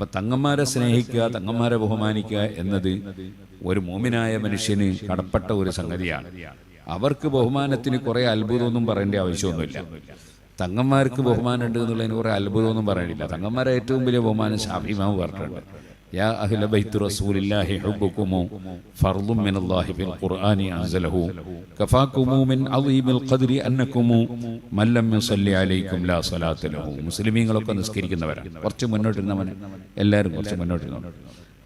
അപ്പൊ തങ്ങന്മാരെ സ്നേഹിക്കുക തങ്ങന്മാരെ ബഹുമാനിക്കുക എന്നത് ഒരു മോമിനായ മനുഷ്യന് കടപ്പെട്ട ഒരു സംഗതിയാണ്. അവർക്ക് ബഹുമാനത്തിന് കുറെ അത്ഭുതമൊന്നും പറയേണ്ട ആവശ്യമൊന്നുമില്ല. തങ്ങന്മാർക്ക് ബഹുമാനം ഉണ്ട് എന്നുള്ളതിന് കുറെ അത്ഭുതമൊന്നും പറയണില്ല തങ്ങന്മാരെ ഏറ്റവും വലിയ ബഹുമാനം ഷാഫിമാവ് പറഞ്ഞിട്ടുണ്ട്. യാ അഹ്ല ബൈത്ത് റസൂലില്ലാഹി ഹുബ്ബുകുമു ഫർളും മിനല്ലാഹി ഫിൽ ഖുർആനി അൻസലഹു കഫാകുമു മിൻ അളീമിൽ ഖദ്രി അന്നകുമു മല്ലം യുസല്ലി അലൈക്കും ലാ സ്വലാത്ത ലഹു. മുസ്ലിമീങ്ങളൊക്കെ നിസ്കരിക്കുന്നവരാണ് കുറച്ച് മുന്നോട്ടിരുന്നവന് എല്ലാവരും കുറച്ച് മുന്നോട്ടിരുന്നു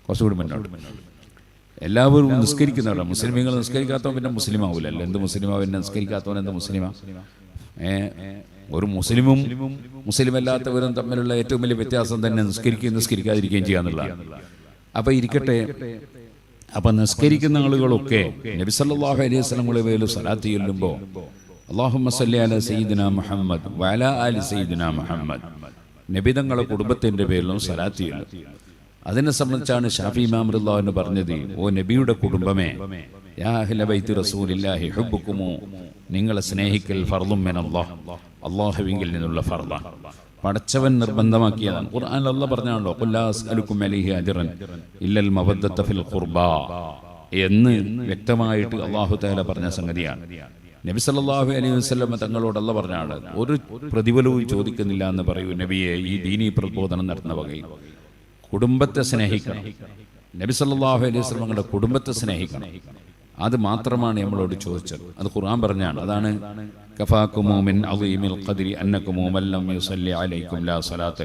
കുറച്ചുകൂടി മുന്നോട്ട്. എല്ലാവരും നിസ്കരിക്കുന്നവരാണ് മുസ്ലിമീങ്ങൾ നിസ്കരിക്കാത്തവൻ പിന്നെ മുസ്ലിം ആവൂലല്ലോ എന്ത് മുസ്ലിമാ എന്നെ നിസ്കരിക്കാത്തവൻ എന്ത് മുസ്ലിമാ? ഏ? ഒരു മുസ്ലിമും മുസ്ലിം അല്ലാത്തവരും തമ്മിലുള്ള ഏറ്റവും വലിയ വ്യത്യാസം തന്നെ നിസ്കരിക്കുകയും നിസ്കരിക്കാതിരിക്കുകയും ചെയ്യാന്നുള്ള അപ്പൊ ഇരിക്കട്ടെ. അപ്പൊ നിസ്കരിക്കുന്ന ആളുകളൊക്കെ നബിസല്ലാഹു അലൈഹി സ്വലങ്ങളെ പേരിൽ സ്വലാത്ത് ചൊല്ലുമ്പോൾ അള്ളാഹുമ്മ സല്ലി അല സയ്യിദിന മുഹമ്മദ് വല അലി സയ്യിദിന മുഹമ്മദ്. നബിതങ്ങളെ കുടുംബത്തിന്റെ പേരിലും സലാത്ത് ചൊല്ലും. അതിനെ സംബന്ധിച്ചാണ് ഷാഫി ഇമാമുല്ലാ എന്ന് പറഞ്ഞത് ഓ നബിയുടെ കുടുംബമേ യാ അഹ്ല ബൈത്ത് റസൂലില്ലാഹി ഹുബ്ബുക്കുമു നിങ്ങളെ സ്നേഹിക്കൽ ഫർദും മെനല്ലോ അള്ളാഹുവിങ്കിൽ നിന്നുള്ള ഫർളാണ് പടച്ചവൻ നിർബന്ധമാക്കിയതാണ്. ഖുർആൻ അല്ല പറഞ്ഞാണല്ലോ അസ്അലുക്കും അലൈഹി അജ്റൻ ഇല്ലൽ മവദ്ദത ഫിൽ ഖുർബ. എന്ന് വ്യക്തമായിട്ട് അള്ളാഹു തആല പറഞ്ഞ സംഗതിയാണ്. നബി സല്ലല്ലാഹു അലൈഹി വസല്ലം തങ്ങളോട് അല്ല പറഞ്ഞാണ് ഒരു പ്രതിഫലവും ചോദിക്കുന്നില്ല എന്ന് പറയൂ നബിയെ ഈ ദീനീ പ്രബോധനം നടത്തുന്ന വകയിൽ. കുടുംബത്തെ സ്നേഹിക്കണം. നബി സല്ലല്ലാഹു അലൈഹി വസ്ലമങ്ങളുടെ കുടുംബത്തെ സ്നേഹിക്കണം. അത് മാത്രമാണ് നമ്മളോട് ചോദിച്ചത്. അത് ഖുർആൻ പറഞ്ഞാണ്. അതാണ് അലൈക്കും ലാ സലാത്ത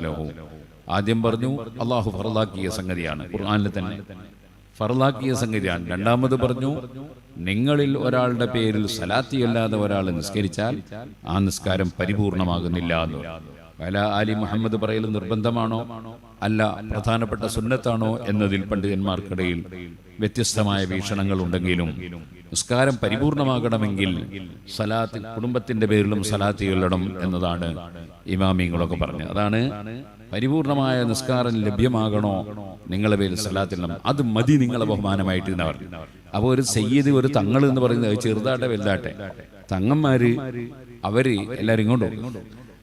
ആദ്യം പറഞ്ഞു അള്ളാഹു ഫറലാക്കിയ സംഗതിയാണ്. ഖുർആനിൽ തന്നെ ഫറലാക്കിയ സംഗതിയാണ്. രണ്ടാമത് പറഞ്ഞു നിങ്ങളിൽ ഒരാളുടെ പേരിൽ സലാത്തിയല്ലാതെ ഒരാൾ നിസ്കരിച്ചാൽ ആ നിസ്കാരം പരിപൂർണമാകുന്നില്ല എന്ന്. വല ആലി മുഹമ്മദ് പറയൽ നിർബന്ധമാണോ? അല്ല പ്രധാനപ്പെട്ട സുന്നത്താണോ എന്നതിൽ പണ്ഡിതന്മാർക്കിടയിൽ വ്യത്യസ്തമായ വീക്ഷണങ്ങൾ ഉണ്ടെങ്കിലും നിസ്കാരം പരിപൂർണമാകണമെങ്കിൽ സലാത്ത് കുടുംബത്തിന്റെ പേരിലും സലാത്ത് ചൊല്ലണം എന്നതാണ് ഇമാമിങ്ങളൊക്കെ പറഞ്ഞത്. അതാണ് പരിപൂർണമായ നിസ്കാരം ലഭ്യമാകണോ? നിങ്ങളെ പേരിൽ സലാത്തിരണം അത് മതി നിങ്ങളെ ബഹുമാനമായിട്ട് എന്ന് പറഞ്ഞു അപ്പോൾ ഒരു സയ്യിദ് ഒരു തങ്ങൾ എന്ന് പറയുന്നത് ചെറുതാട്ടെ വലുതാട്ടെ. തങ്ങന്മാര് അവർ എല്ലാവരും ഇങ്ങോട്ടും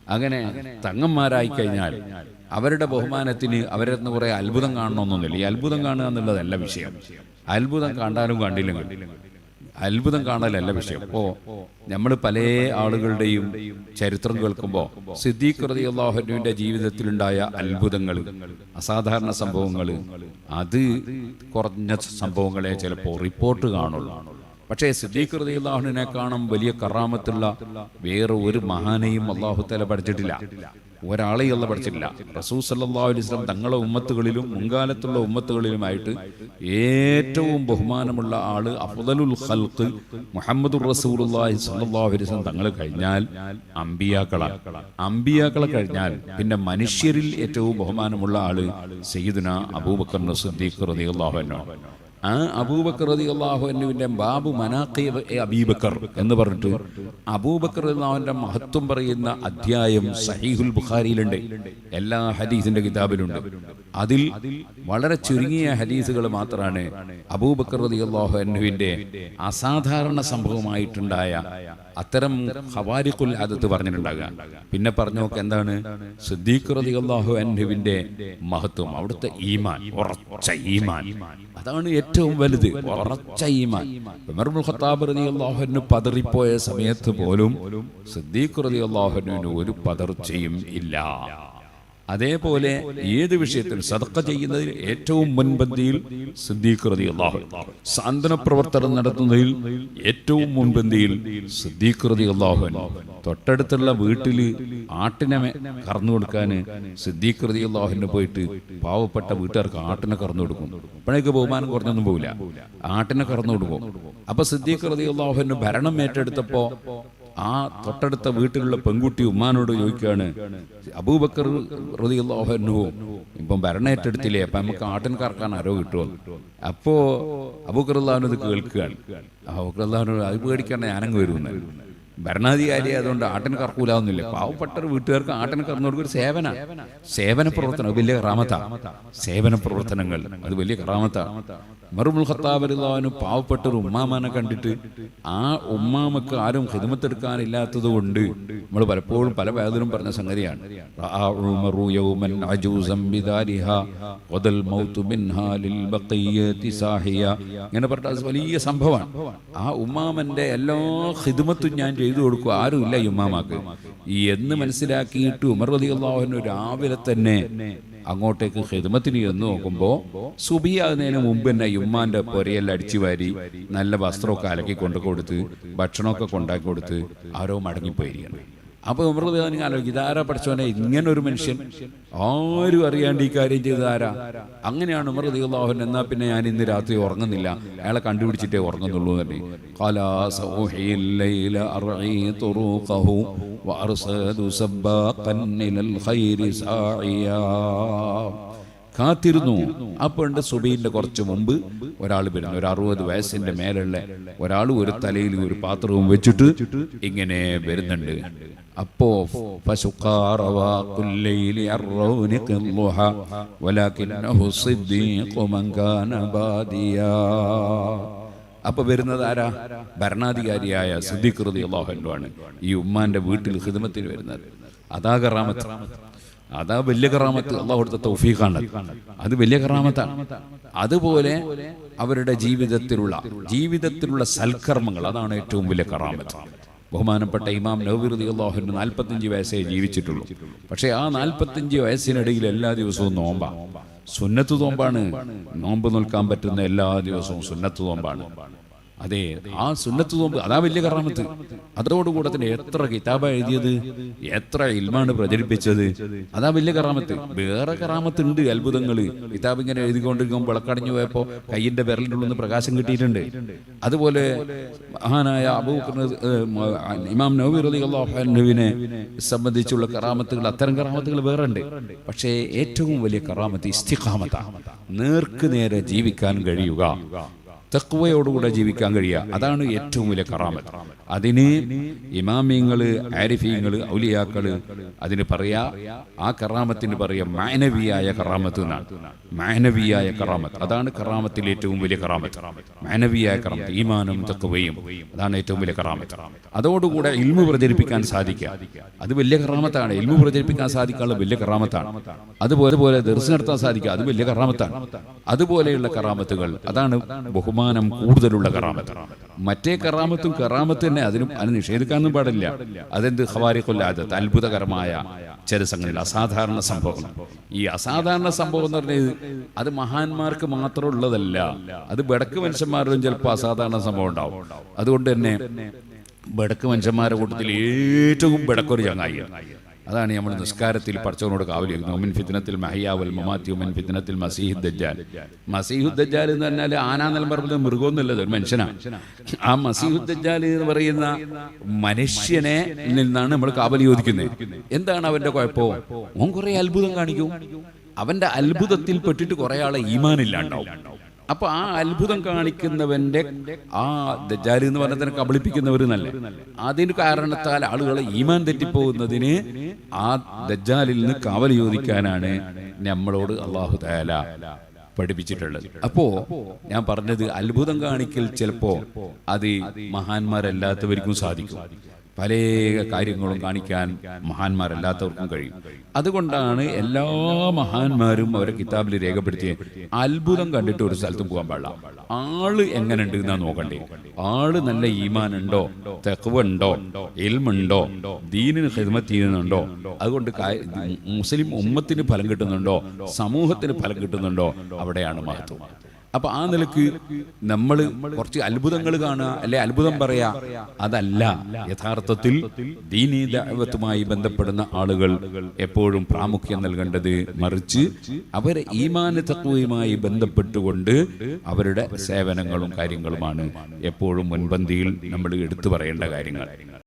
അങ്ങനെ തങ്ങന്മാരായി കഴിഞ്ഞാൽ അവരുടെ ബഹുമാനത്തിന് അവരെ നിന്ന് കുറെ അത്ഭുതം കാണണമെന്നൊന്നുമില്ല. ഈ അത്ഭുതം കാണുക എന്നുള്ളതല്ല വിഷയം. അത്ഭുതം കണ്ടാലും കണ്ടില്ലെങ്കിൽ അത്ഭുതം കാണലല്ല വിഷയം. അപ്പോ നമ്മൾ പല ആളുകളുടെയും ചരിത്രം കേൾക്കുമ്പോൾ സിദ്ദീഖ് റതി അള്ളാഹുവിന്റെ ജീവിതത്തിലുണ്ടായ അത്ഭുതങ്ങൾ അസാധാരണ സംഭവങ്ങൾ അത് കുറഞ്ഞ സംഭവങ്ങളെ ചിലപ്പോൾ റിപ്പോർട്ട് കാണുള്ളൂ. പക്ഷേ സിദ്ദീഖ് റതി അള്ളാഹുവിനെ കാണും വലിയ കറാമത്തുള്ള വേറെ ഒരു മഹാനെയും അള്ളാഹു തല പഠിച്ചിട്ടില്ല. ഒരാളെയും അല്ല പഠിച്ചിട്ടില്ല. റസൂ സല്ലാ അലൈഹി വസല്ലം തങ്ങളെ ഉമ്മത്തുകളിലും മുൻകാലത്തുള്ള ഉമ്മത്തുകളിലുമായിട്ട് ഏറ്റവും ബഹുമാനമുള്ള ആൾ അഫ്ദലുൽ ഹൽക്ക് മുഹമ്മദ് അലൈഹി വസല്ലം തങ്ങൾ കഴിഞ്ഞാൽ അമ്പിയാക്കളാണ് അമ്പിയാക്കളെ കഴിഞ്ഞാൽ പിന്നെ മനുഷ്യരിൽ ഏറ്റവും ബഹുമാനമുള്ള ആൾ സയ്യിദുന അബൂബക്കർ സിദ്ദീഖ് അൻഹു ആ അബൂബക്കർ റതി അള്ളാഹുവിന്റെ ബാബു മനാഖീബ് എ അബീബക്കർ എന്ന് പറഞ്ഞിട്ട് അബൂബക്കർ അള്ളാഹുവിന്റെ മഹത്വം പറയുന്ന അധ്യായം സഹീഹുൽ ബുഖാരിയിലുണ്ട്. എല്ലാ ഹദീസിന്റെ കിതാബിലുണ്ട്. അതിൽ വളരെ ചുരുങ്ങിയ ഹദീസുകൾ മാത്രമാണ് അബൂബക്കർ റതി അള്ളാഹുവിന്റെ അസാധാരണ സംഭവമായിട്ടുണ്ടായ അത്തരം ഹവാരിക്കുൽ അതത്ത് പറഞ്ഞിട്ടുണ്ടാകുക. പിന്നെ പറഞ്ഞു നോക്ക് എന്താണ്? സിദ്ദീഖ് അൻഹുവിന്റെ മഹത്വം. അവിടുത്തെ ഈമാൻ ഉറച്ച ഈമാൻ. അതാണ് ഏറ്റവും വലുത് ഉറച്ച ഈമാൻ. ഉമർ ഇബ്നുൽ ഖത്താബ് അൻഹു പതറിപ്പോയ സമയത്ത് പോലും സിദ്ദീഖ് റളിയല്ലാഹു അൻഹുവിന് ഒരു പതർച്ചയും ഇല്ല. അതേപോലെ ഏത് വിഷയത്തിൽ സദക്ക ചെയ്യുന്നതിൽ ഏറ്റവും മുൻപന്തിയിൽ സിദ്ദീഖ് റളിയല്ലാഹു സാന്ത്വന പ്രവർത്തനം നടത്തുന്നതിൽ ഏറ്റവും മുൻപന്തിയിൽ സിദ്ദീഖ് അൻഹു. തൊട്ടടുത്തുള്ള വീട്ടിൽ ആട്ടിനെ കറന്നു കൊടുക്കാൻ സിദ്ദീഖ് അള്ളാഹുവിന് പോയിട്ട് പാവപ്പെട്ട വീട്ടുകാർക്ക് ആട്ടിനെ കറന്നു കൊടുക്കും. ഇപ്പോഴേക്ക് ബഹുമാനം കുറഞ്ഞൊന്നും പോവില്ല. ആട്ടിനെ കറന്നു കൊടുക്കും. അപ്പൊ സിദ്ദീഖ് അള്ളാഹുവിന് ഭരണം ഏറ്റെടുത്തപ്പോ ആ തൊട്ടടുത്ത വീട്ടിലുള്ള പെൺകുട്ടി ഉമ്മാനോട് ചോദിക്കുകയാണ് അബൂബക്കർ റതിയുള്ളാഹനുവും ഇപ്പം ഭരണേറ്റെടുത്തില്ലേ അപ്പൊ നമുക്ക് ആട്ടിൻ കറക്കാൻ ആരോ കിട്ടുമോ അപ്പോ അബൂക്കർ അള്ളാഹുനത് കേൾക്കുകയാണ്. അബൂക്കർ അത് പേടിക്കണ്ട ഞാനങ്ങ് വരുമെന്ന്. ഭരണാധികാരി ആയതുകൊണ്ട് ആട്ടിന് കറക്കൂലാവുന്നില്ല? പാവപ്പെട്ട വീട്ടുകാർക്ക് ആട്ടിന് കറന്നവർക്ക് ഒരു സേവന. സേവന. പ്രവർത്തനം വലിയ കറാമത്ത. സേവന പ്രവർത്തനങ്ങൾ അത് വലിയ കറാമത്ത. മറുമുൽ ഖത്താബ് പാവപ്പെട്ട ഒരു ഉമ്മാമാനെ കണ്ടിട്ട് ആ ഉമ്മാമക്ക് ആരും ഹിദമത്തെടുക്കാനില്ലാത്തത് കൊണ്ട് നമ്മൾ പലപ്പോഴും പല വേദനും പറഞ്ഞ സംഗതിയാണ്. ഇങ്ങനെ പറഞ്ഞ വലിയ സംഭവമാണ്. ആ ഉമ്മാമന്റെ എല്ലാ ഹിദമത്തും ഞാൻ ചെയ്തു കൊടുക്കും ആരുമില്ല ഈ എന്ന് മനസ്സിലാക്കിയിട്ട് ഉമർ റളിയല്ലാഹു രാവിലെ തന്നെ അങ്ങോട്ടേക്ക് ഹിദമത്തിന് ചെന്ന് നോക്കുമ്പോൾ സുബിയാകുന്നതിന് മുമ്പ് തന്നെ ഉമ്മാന്റെ പൊരയെല്ലാം അടിച്ചു വാരി നല്ല വസ്ത്രമൊക്കെ അലക്കി കൊണ്ടു കൊടുത്ത് ഭക്ഷണമൊക്കെ കൊണ്ടാക്കി കൊടുത്ത് ആരോ മടങ്ങിപ്പോയിരിക്കണം അപ്പോൾ ഉമർദ് ഖാൻ ആലോചിക്കും ഇതാരാ പഠിച്ചവനെ? ഇങ്ങനെ ഒരു മനുഷ്യൻ. ആരും അറിയാണ്ട് ഈ കാര്യം ചെയ്തതാരാ? അങ്ങനെയാണ് ഉമർ ദിഹുല്ലാഹുൻ എന്നാൽ പിന്നെ ഞാൻ ഇന്ന് രാത്രി ഉറങ്ങുന്നില്ല. അയാളെ കണ്ടുപിടിച്ചിട്ടേ ഉറങ്ങുന്നുള്ളൂ തന്നെ കാലാസൗഹി കാത്തിരുന്നു. അപ്പൊ ഉണ്ട് സുബീന്റെ കുറച്ച് മുമ്പ് ഒരാൾ വരുന്നു. ഒരു അറുപത് വയസ്സിന്റെ മേലുള്ള ഒരാൾ ഒരു തലയിൽ ഒരു പാത്രവും വെച്ചിട്ട് ഇങ്ങനെ വരുന്നുണ്ട്. അപ്പോ അപ്പൊ വരുന്നത് ആരാ? ഭരണാധികാരിയായ സിദ്ധികൃതി റതി ആണ്. ഈ ഉമ്മാന്റെ വീട്ടിൽ ഹിദമത്തിന് വരുന്നത്. അതാകറാമത്ത് അതാ വലിയ കറാമത്ത്. അള്ളാഹു കൊടുത്ത തൗഫീഖാണ് അത് വലിയ കറാമത്താണ്. അതുപോലെ അവരുടെ ജീവിതത്തിലുള്ള ജീവിതത്തിലുള്ള സൽക്കർമ്മങ്ങൾ അതാണ് ഏറ്റവും വലിയ കറാമത്ത്. ബഹുമാനപ്പെട്ട ഇമാം നവീർദി അള്ളാഹുവിന് നാൽപ്പത്തഞ്ച് വയസ്സേ ജീവിച്ചിട്ടുള്ളൂ. പക്ഷേ ആ നാൽപ്പത്തഞ്ച് വയസ്സിനിടയിൽ എല്ലാ ദിവസവും നോമ്പാ സുന്നത്ത് നോമ്പാണ്. നോമ്പ് നിൽക്കാൻ പറ്റുന്ന എല്ലാ ദിവസവും സുന്നത്ത് നോമ്പാണ്. അതെ ആ സുന്നത്ത് നോമ്പ് അതാ വലിയ കറാമത്ത്. അതോടുകൂടെ തന്നെ എത്ര കിതാബ എഴുതിയത് എത്ര ഇൽമാണ് പ്രചരിപ്പിച്ചത് അതാ വലിയ കറാമത്ത്. വേറെ കറാമത്ത് ഉണ്ട് അത്ഭുതങ്ങൾ കിതാബ് ഇങ്ങനെ എഴുതിക്കൊണ്ടിരിക്കുമ്പോൾ വിളക്കടഞ്ഞു പോയപ്പോ കയ്യിന്റെ വിരലിന്റെ ഉള്ളിൽ നിന്ന് പ്രകാശം കിട്ടിയിട്ടുണ്ട്. അതുപോലെ മഹാനായ അബൂ ഇമാം നബി അള്ളാഹുവിനെ സംബന്ധിച്ചുള്ള കറാമത്തുകൾ അത്തരം കറാമത്തുകൾ വേറെ ഉണ്ട് പക്ഷേ ഏറ്റവും വലിയ കറാമത്ത് ഇസ്തിഖാമത്താണ് നേർക്ക് നേരെ ജീവിക്കാൻ കഴിയുക. തക്വയോടുകൂടെ ജീവിക്കാൻ കഴിയുക. അതാണ് ഏറ്റവും വലിയ കറാമത്ത്. അതിന് ഇമാമിയങ്ങൾ ആരിഫീങ്ങൾ ഔലിയാക്കൾ അതിന് പറയാ ആ കറാമത്തിന് പറയാ മാനവിയായ കറാമത്ത് എന്നാണ്. മാനവിയായ കറാമത്ത്. അതാണ് കറാമത്തിൽ ഏറ്റവും വലിയ കറാമത്ത്. മാനവിയായ കറാമത്ത്. ഈമാനും തക്വയും. അതാണ് ഏറ്റവും വലിയ കറാമത്ത്. അതോടുകൂടെ ഇൽമു പ്രചരിപ്പിക്കാൻ സാധിക്കുക. അത് വലിയ കറാമത്താണ്. ഇൽമു പ്രചരിപ്പിക്കാൻ സാധിക്കാനുള്ള വലിയ കറാമത്താണ്. അതുപോലെ പോലെ ദർശനം നടത്താൻ സാധിക്കുക. അത് വലിയ കറാമത്താണ്. അതുപോലെയുള്ള കറാമത്തുകൾ. അതാണ് കൂടുതലുള്ള കറാമത്ത്. മറ്റേ കറാമത്തും കറാമത്ത് തന്നെ അതിനും അതിന് നിഷേധിക്കാനും പാടില്ല. അതെന്ത് ഹവാരി കൊല്ലാതെ അത്ഭുതകരമായ ചില സംഗതികൾ അസാധാരണ സംഭവങ്ങൾ. ഈ അസാധാരണ സംഭവം എന്ന് പറഞ്ഞത് അത് മഹാന്മാർക്ക് മാത്രം ഉള്ളതല്ല. അത് വടക്ക് മനുഷ്യന്മാരിലും ചിലപ്പോൾ അസാധാരണ സംഭവം ഉണ്ടാവും. അതുകൊണ്ട് തന്നെ വടക്ക് മനുഷ്യന്മാരുടെ കൂട്ടത്തിൽ ഏറ്റവും വടക്കൊരു ചങ്ങായി. അതാണ് നമ്മൾ നിസ്കാരത്തിൽ പഠിച്ചവനോട് കാവലി ഒമിൻ ഫിത്നത്തിൽ മഹിയാവൽ മമാത്തി ഒമിൻ ഫിത്നത്തിൽ മസീഹ് ദജ്ജാൽ. മസീഹു ദജ്ജാൽ എന്ന് പറഞ്ഞാൽ ആനാന്നെല്ലാം പറഞ്ഞത് മൃഗമൊന്നുമല്ലത് ഒരു മനുഷ്യനാണ്. ആ മസീഹു ദജ്ജാൽ എന്ന് പറയുന്ന മനുഷ്യനെ നിന്നാണ് നമ്മൾ കാവലി ചോദിക്കുന്നത്. എന്താണ് അവന്റെ കുഴപ്പം? ഓൻ കുറെ അത്ഭുതം കാണിക്കും. അവന്റെ അത്ഭുതത്തിൽ പെട്ടിട്ട് കുറെ ആളെ ഈമാനില്ലാണ്ടാവും. അപ്പൊ ആ അത്ഭുതം കാണിക്കുന്നവന്റെ ആ ദജാലി എന്ന് പറഞ്ഞതിനെ കബളിപ്പിക്കുന്നവർ നല്ല? അതിന് കാരണത്താൽ ആളുകളെ ഈമാൻ തെറ്റിപ്പോകുന്നതിന് ആ ദജാലിൽ നിന്ന് കാവൽ ചോദിക്കാനാണ് നമ്മളോട് അള്ളാഹു താല പഠിപ്പിച്ചിട്ടുള്ളത്. അപ്പോ ഞാൻ പറഞ്ഞത് അത്ഭുതം കാണിക്കൽ ചിലപ്പോ അത് മഹാന്മാരല്ലാത്തവർക്കും സാധിക്കും. പല കാര്യങ്ങളും കാണിക്കാൻ മഹാന്മാരല്ലാത്തവർക്കും കഴിയും. അതുകൊണ്ടാണ് എല്ലാ മഹാന്മാരും അവരെ കിതാബിൽ രേഖപ്പെടുത്തിയ. അത്ഭുതം കണ്ടിട്ട് ഒരു സ്ഥലത്തും പോകാൻ പാടില്ല. ആൾ എങ്ങനെയുണ്ട് എന്നാ നോക്കണ്ടേ. ആൾ നല്ല ഈമാൻ ഈമാനുണ്ടോ? തെക്കുവുണ്ടോ എൽമുണ്ടോ ദീനിന് ഹിദ്മത്ത് ചെയ്യുന്നുണ്ടോ? അതുകൊണ്ട് മുസ്ലിം ഉമ്മത്തിന് ഫലം കിട്ടുന്നുണ്ടോ? സമൂഹത്തിന് ഫലം കിട്ടുന്നുണ്ടോ? അവിടെയാണ് മഹത്വം. അപ്പൊ ആ നിലയ്ക്ക് നമ്മൾ കുറച്ച് അത്ഭുതങ്ങൾ കാണുക അല്ലെ അത്ഭുതം പറയാ അതല്ല. യഥാർത്ഥത്തിൽ ദീനീ ദൈവത്തുമായി ബന്ധപ്പെടുന്ന ആളുകൾ എപ്പോഴും പ്രാമുഖ്യം നൽകേണ്ടത് മറിച്ച് അവരെ ഈമാന തത്വവുമായി ബന്ധപ്പെട്ടുകൊണ്ട് അവരുടെ സേവനങ്ങളും കാര്യങ്ങളുമാണ് എപ്പോഴും മുൻപന്തിയിൽ നമ്മൾ എടുത്തു പറയേണ്ട കാര്യങ്ങൾ.